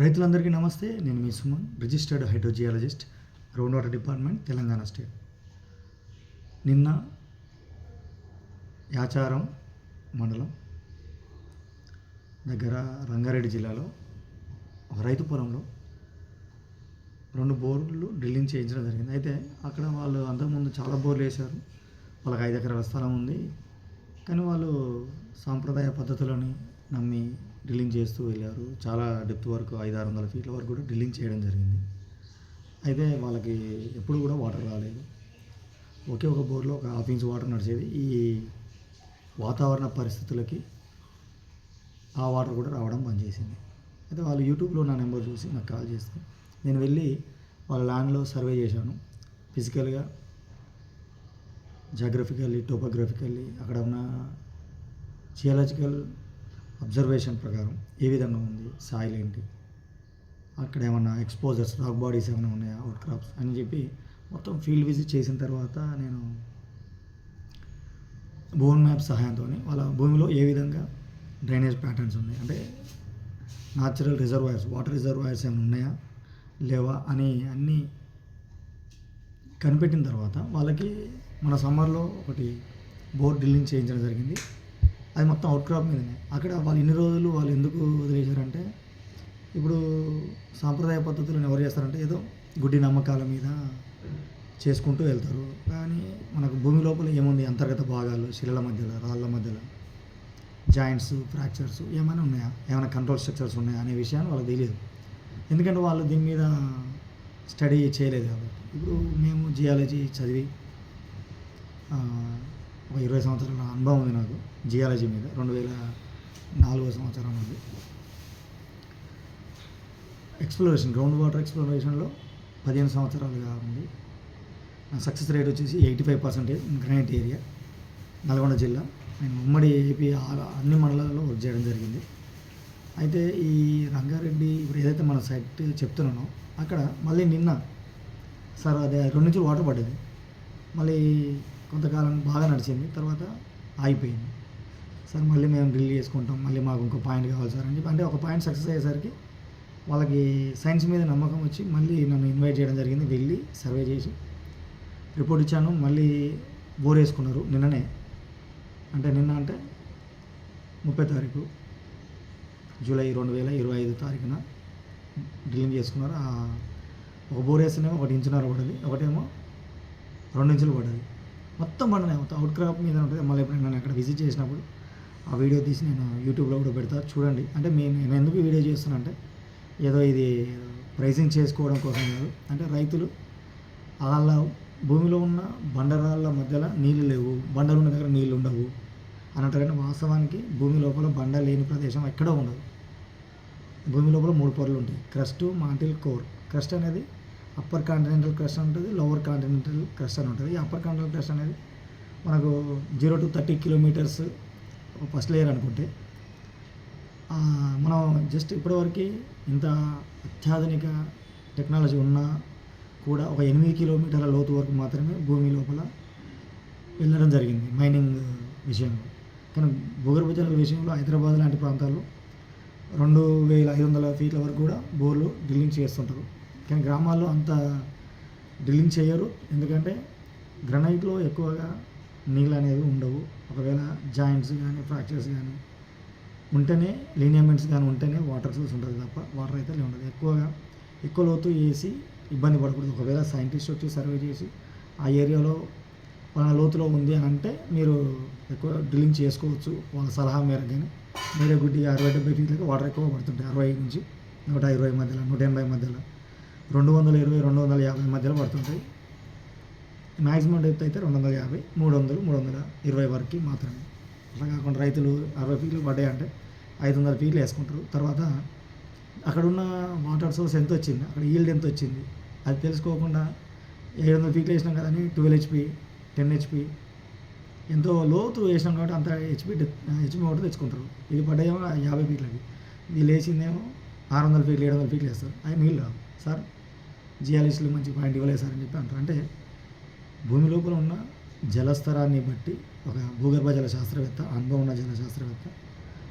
రైతులందరికీ నమస్తే. నేను మీ Suman registered hydrogeologist ground water department Telangana state. నిన్న యాచారం మండలం దగ్గర రంగారెడ్డి జిల్లాలో ఒక రైతు పొలంలో రెండు బోర్లు డ్రిల్లింగ్ చేయించడం జరిగింది. అయితే అక్కడ వాళ్ళు అంతకుముందు చాలా బోర్లు వేశారు. వాళ్ళకి ఐదు ఎకరాల స్థలం ఉంది. కానీ వాళ్ళు సాంప్రదాయ పద్ధతులని నమ్మి డ్రిల్లింగ్ చేస్తూ వెళ్ళారు. చాలా డెప్త్ వరకు ఐదు ఆరు వందల ఫీట్ల వరకు కూడా డ్రిల్లింగ్ చేయడం జరిగింది. అయితే వాళ్ళకి ఎప్పుడు కూడా వాటర్ రాలేదు. ఒకే ఒక బోర్లో ఒక హాఫ్ ఇంచ్ వాటర్ నడిచేది. ఈ వాతావరణ పరిస్థితులకి ఆ వాటర్ కూడా రావడం బంద్ చేసింది. అయితే వాళ్ళు యూట్యూబ్లో నా నెంబర్ చూసి నాకు కాల్ చేస్తే నేను వెళ్ళి వాళ్ళ ల్యాండ్లో సర్వే చేశాను. ఫిజికల్గా జాగ్రఫికల్లీ టోపోగ్రఫికల్లీ అక్కడ ఉన్న జియాలజికల్ అబ్జర్వేషన్ ప్రకారం ఏ విధంగా ఉంది సాయిల్ ఏంటి అక్కడ ఏమన్నా ఎక్స్పోజర్స్ రాక్ బాడీస్ ఏమైనా ఉన్నాయా అవుట్ క్రాప్స్ అని చెప్పి మొత్తం ఫీల్డ్ విజిట్ చేసిన తర్వాత నేను బోన్ మ్యాప్ సహాయంతో వాళ్ళ భూమిలో ఏ విధంగా డ్రైనేజ్ ప్యాటర్న్స్ ఉన్నాయి అంటే న్యాచురల్ రిజర్వాయర్స్ వాటర్ రిజర్వాయర్స్ ఏమైనా ఉన్నాయా లేవా అని అన్నీ కనిపెట్టిన తర్వాత వాళ్ళకి మన సమ్మర్లో ఒకటి బోర్ డ్రిల్లింగ్ చేయించడం జరిగింది. అది మొత్తం అవుట్ క్రాప్ మీదనే. అక్కడ వాళ్ళు ఇన్ని రోజులు వాళ్ళు ఎందుకు వదిలేశారంటే ఇప్పుడు సాంప్రదాయ పద్ధతులను ఎవరు చేస్తారంటే ఏదో గుడ్డి నమ్మకాల మీద చేసుకుంటూ వెళ్తారు. కానీ మనకు భూమి లోపల ఏముంది? అంతర్గత భాగాలు శిలల మధ్యలో రాళ్ళ మధ్యలో. జాయింట్స్ ఫ్రాక్చర్స్ ఏమైనా ఉన్నాయా? ఏమైనా కంట్రోల్ స్ట్రక్చర్స్ ఉన్నాయా అనే విషయాన్ని వాళ్ళకి తెలియదు. ఎందుకంటే వాళ్ళు దీని మీద స్టడీ చేయలేదు కాబట్టి. ఇప్పుడు మేము జియాలజీ చదివి ఒక ఇరవై సంవత్సరాల అనుభవం ఉంది నాకు జియాలజీ మీద రెండు వేల నాలుగో సంవత్సరం ఉంది. ఎక్స్ప్లోరేషన్ గ్రౌండ్ వాటర్ ఎక్స్ప్లోరేషన్లో పదిహేను సంవత్సరాలుగా ఉంది. నా సక్సెస్ రేట్ వచ్చేసి eighty five percentage granite area Nalgonda జిల్లా. నేను ఉమ్మడి ఏపీ అన్ని మండలాల్లో వర్క్ చేయడం జరిగింది. అయితే ఈ రంగారెడ్డి ఇప్పుడు ఏదైతే మన సైట్ చెప్తున్నానో అక్కడ మళ్ళీ నిన్న సార్ అదే రెండు నుంచి వాటర్ పడ్డది. మళ్ళీ కొంతకాలం బాగా నడిచింది తర్వాత ఆగిపోయింది. సార్ మళ్ళీ మేము డ్రిల్ చేసుకుంటాం మళ్ళీ మాకు ఇంకో పాయింట్ కావాలి సార్ అని చెప్పి అంటే ఒక పాయింట్ సక్సెస్ అయ్యేసరికి వాళ్ళకి సైన్స్ మీద నమ్మకం వచ్చి మళ్ళీ నన్ను ఇన్వైట్ చేయడం జరిగింది. వెళ్ళి సర్వే చేసి రిపోర్ట్ ఇచ్చాను. మళ్ళీ బోర్ వేసుకున్నారు నిన్ననే. అంటే నిన్న అంటే ముప్పై తారీఖు జూలై రెండు వేల ఇరవై ఐదు తారీఖున డ్రిల్లింగ్ చేసుకున్నారు. ఒక బోర్ వేస్తేనేమో ఒకటి ఇంచున్నర పడింది ఒకటేమో రెండు ఇంచులు పడ్డది. మొత్తం పండుగ మొత్తం అవుట్ క్రాప్ మీద ఉంటుంది. మళ్ళీ ఎప్పుడైనా నేను అక్కడ విజిట్ చేసినప్పుడు ఆ వీడియో తీసి నేను యూట్యూబ్లో కూడా పెడతా చూడండి. అంటే మేము నేను ఎందుకు వీడియో చేస్తున్నా అంటే ఏదో ఇది ప్రైజింగ్ చేసుకోవడం కోసం కాదు. అంటే రైతులు వాళ్ళ భూమిలో ఉన్న బండరాళ్ళ మధ్యలో నీళ్ళు లేవు బండలు ఉన్న దగ్గర నీళ్ళు ఉండవు అన్నట్టుగానే వాస్తవానికి భూమి లోపల బండ లేని ప్రదేశం ఎక్కడో ఉండదు. భూమి లోపల మూడు పొరలు ఉంటాయి. Crust mantle core. క్రస్ట్ అనేది అప్పర్ కాంటినెంటల్ క్రస్ట్ ఉంటుంది లోవర్ కాంటినెంటల్ క్రస్ట్ అని ఉంటుంది. ఈ అప్పర్ కాంటినెంటల్ క్రస్ట్ అనేది మనకు zero to thirty kilometres first layer అనుకుంటే మనం జస్ట్ ఇప్పటివరకు ఇంత అత్యాధునిక టెక్నాలజీ ఉన్నా కూడా ఒక ఎనిమిది కిలోమీటర్ల లోతు వరకు మాత్రమే భూమి లోపల వెళ్ళడం జరిగింది మైనింగ్ విషయంలో కానీ భూగర్భ జలాల విషయంలో హైదరాబాద్ లాంటి ప్రాంతాల్లో రెండు వేల ఐదు వందల ఫీట్ల వరకు కూడా బోర్లు డ్రిల్లింగ్ చేస్తుంటారు. కానీ గ్రామాల్లో అంత డ్రిల్లింగ్ చేయరు. ఎందుకంటే గ్రనైట్లో ఎక్కువగా నీళ్ళు అనేవి ఉండవు. ఒకవేళ జాయింట్స్ కానీ ఫ్రాక్చర్స్ కానీ ఉంటేనే లీనియమెంట్స్ కానీ ఉంటేనే వాటర్ సోర్స్ ఉంటుంది తప్ప వాటర్ అయితే ఉండదు. ఎక్కువగా ఎక్కువ లోతు వేసి ఇబ్బంది పడకూడదు. ఒకవేళ సైంటిస్ట్ వచ్చి సర్వే చేసి ఆ ఏరియాలో వాళ్ళ లోతులో ఉంది అని అంటే మీరు ఎక్కువ డ్రిల్లింగ్ చేసుకోవచ్చు. వాళ్ళ సలహా మేరకు కానీ మీరే గుడ్డి అరవై డెబ్బై ఫీట్లకి వాటర్ ఎక్కువ పడుతుంటాయి. అరవై నుంచి నూట ఇరవై మధ్యలో నూట ఎనభై మధ్యలో. రెండు వందల ఇరవై రెండు వందల యాభై మధ్యలో పడుతుంటాయి. మ్యాక్సిమం డెప్త్ అయితే రెండు వందల యాభై మూడు వందలు మూడు వందల ఇరవై వరకు మాత్రమే. అట్లా కాకుండా రైతులు అరవై ఫీట్లు పడ్డాయంటే ఐదు వందల ఫీట్లు వేసుకుంటారు. తర్వాత అక్కడున్న వాటర్ సోర్స్ ఎంత వచ్చింది అక్కడ ఈల్డ్ ఎంత వచ్చింది అది తెలుసుకోకుండా ఏడు వందల ఫీట్లు వేసినాం కదా ట్వెల్వ్ హెచ్పి టెన్ హెచ్పి ఎంతో లోతు వేసినాం కాబట్టి అంత హెచ్పి హెచ్పి వాటర్ తెచ్చుకుంటారు. ఇది పడ్డాయేమో యాభై ఫీట్లకి. వీళ్ళు వేసిందేమో ఆరు వందల ఫీట్లు ఏడు వందల ఫీట్లు వేస్తారు. అవి నీళ్ళు రాదు సార్. జియాలజిస్టులు మంచి పాయింట్ ఇవ్వలేదు సార్ అని చెప్పి అంటారు. అంటే భూమి లోపల ఉన్న జలస్తరాన్ని బట్టి ఒక భూగర్భ జల శాస్త్రవేత్త అనుభవం ఉన్న జల శాస్త్రవేత్త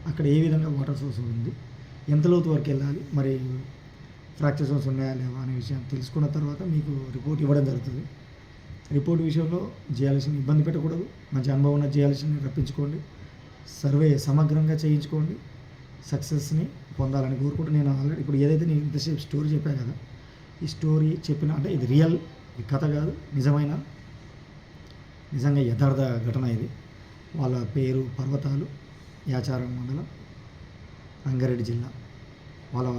అక్కడ ఏ విధంగా వాటర్ సోర్స్ ఉంది ఎంత లోతు వరకు వెళ్ళాలి మరి ఫ్రాక్చర్ జోన్స్ ఉన్నాయా లేవా అనే విషయం తెలుసుకున్న తర్వాత మీకు రిపోర్ట్ ఇవ్వడం జరుగుతుంది. రిపోర్ట్ విషయంలో జియాలజీని ఇబ్బంది పెట్టకూడదు మంచి అనుభవం ఉన్న జియాలజీని రప్పించుకోండి సర్వే సమగ్రంగా చేయించుకోండి సక్సెస్ని పొందాలని కోరుకుంటూ నేను ఆల్రెడీ ఇప్పుడు ఏదైతే నేను ఇంతసేపు స్టోరీ చెప్పాను కదా ఈ స్టోరీ చెప్పిన అంటే ఇది రియల్ ఇది కథ కాదు నిజమైన నిజంగా యథార్థ ఘటన ఇది. వాళ్ళ పేరు పర్వతాలు యాచారం మండలం రంగారెడ్డి జిల్లా. వాళ్ళ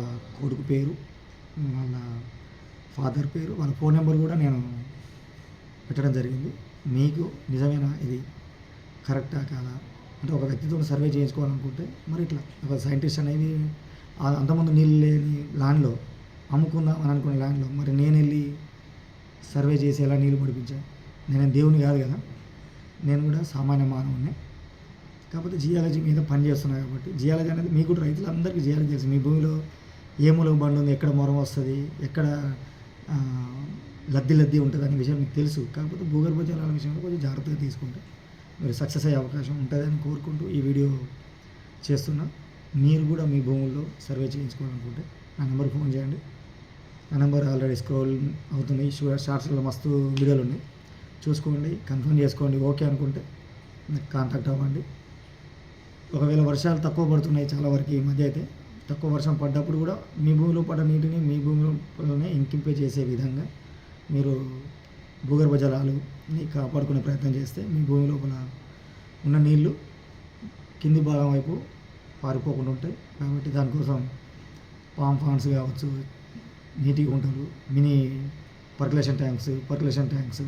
కొడుకు పేరు వాళ్ళ ఫాదర్ పేరు వాళ్ళ ఫోన్ నెంబర్ కూడా నేను పెట్టడం జరిగింది. మీకు నిజమైన ఇది? కరెక్టా కాదా? అంటే ఒక వ్యక్తితో సర్వే చేయించుకోవాలనుకుంటే మరి ఇట్లా ఒక సైంటిస్ట్ అనేది అంతకుముందు నీళ్ళు లేని ల్యాండ్లో అమ్ముకుందాం అని అనుకున్న ల్యాండ్లో మరి నేను వెళ్ళి సర్వే చేసి ఎలా నీళ్ళు పడిపించాను నేను దేవుని కాదు కదా? నేను కూడా సామాన్య మానవుడిని కాకపోతే జియాలజీ మీద పని చేస్తున్నా కాబట్టి జియాలజీ అనేది మీకు కూడా రైతులందరికీ జియాలజీ తెలుసు. మీ భూమిలో ఏ మూలక బండి ఉంది ఎక్కడ మొరం వస్తుంది ఎక్కడ లద్ది లద్ది ఉంటుంది అనే విషయం మీకు తెలుసు. కాకపోతే భూగర్భ జలాల విషయంలో కొంచెం జాగ్రత్తగా తీసుకుంటే మీరు సక్సెస్ అయ్యే అవకాశం ఉంటుందని కోరుకుంటూ ఈ వీడియో చేస్తున్నా. మీరు కూడా మీ భూముల్లో సర్వే చేయించుకోవాలనుకుంటే నా నెంబర్ ఫోన్ చేయండి. నెంబర్ ఆల్రెడీ స్క్రోల్ అవుతుంది. షార్ట్స్లో మస్తు వీడియోలు ఉన్నాయి. చూసుకోండి కన్ఫర్మ్ చేసుకోండి. ఓకే అనుకుంటే నాకు కాంటాక్ట్ అవ్వండి. ఒకవేళ వర్షాలు తక్కువ పడుతున్నాయి చాలా వరకు ఈ మధ్య అయితే తక్కువ వర్షం పడ్డప్పుడు కూడా మీ భూమిలో పడ్డ నీటిని మీ భూమిలోనే ఇంకింపే చేసే విధంగా మీరు భూగర్భ జలాలుని కాపాడుకునే ప్రయత్నం చేస్తే మీ భూమి లోపల ఉన్న నీళ్ళు కింది భాగం వైపు పారిపోకుండా ఉంటాయి. కాబట్టి దానికోసం పామ్ ఫాన్స్ కావచ్చు నీట్గా ఉంటారు. Mini percolation tanks percolation tanks